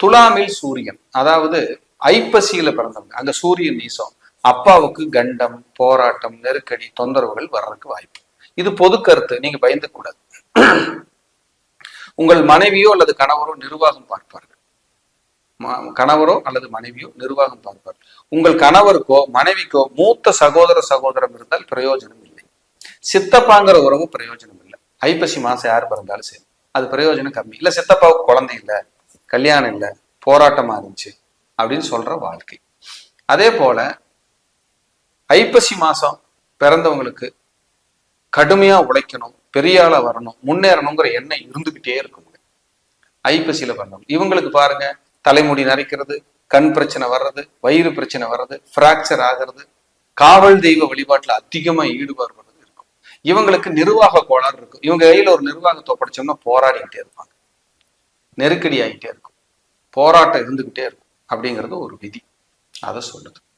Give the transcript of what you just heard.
துலாமில் சூரியன். அதாவது ஐப்பசியில பிறந்தவங்க. அங்க சூரியன் நீசம் அப்பாவுக்கு கண்டம் போராட்டம் நெருக்கடி தொந்தரவுகள் வர்றதுக்கு வாய்ப்பு. இது பொது கருத்து. நீங்க பயந்து கூடாது உங்கள் மனைவியோ அல்லது கணவரோ நிர்வாகம் பார்ப்பார்கள். கணவரோ அல்லது மனைவியோ நிர்வாகம் பார்ப்பார் உங்கள் கணவருக்கோ மனைவிக்கோ மூத்த சகோதர சகோதரம் இருந்தால் பிரயோஜனம் இல்லை. சித்தப்பாங்கிற உறவு பிரயோஜனம் இல்லை. ஐப்பசி மாசம் யார் பிறந்தாலும் சரி. அது பிரயோஜனம் கம்மி. இல்ல சித்தப்பாவுக்கு குழந்தை இல்லை. கல்யாணம் இல்லை போராட்டமா இருந்துச்சு அப்படின்னு சொல்ற வாழ்க்கை. அதே போல ஐப்பசி மாசம் பிறந்தவங்களுக்கு கடுமையா உழைக்கணும் பெரிய ஆளா வரணும் முன்னேறணுங்கிற எண்ணம் இருந்துகிட்டே இருக்கும். ஐப்பசியில பண்ணணும் இவங்களுக்கு பாருங்க தலைமுடி நரைக்கிறது கண் பிரச்சனை வர்றது வயிறு பிரச்சனை வர்றது பிராக்சர் ஆகிறது காவல் தெய்வ வழிபாட்டுல அதிகமா ஈடுபாடு இருக்கும். இவங்களுக்கு நிர்வாக கோளாறு இருக்கும். இவங்க கையில ஒரு நிர்வாகத்தை ஒப்படைச்சோம்னா போராடிக்கிட்டே இருப்பாங்க. நெருக்கடி ஆகிட்டே இருக்கும். போராட்டம் இருந்துகிட்டே இருக்கும் அப்படிங்கிறது ஒரு விதி. அதை சொல்லுது.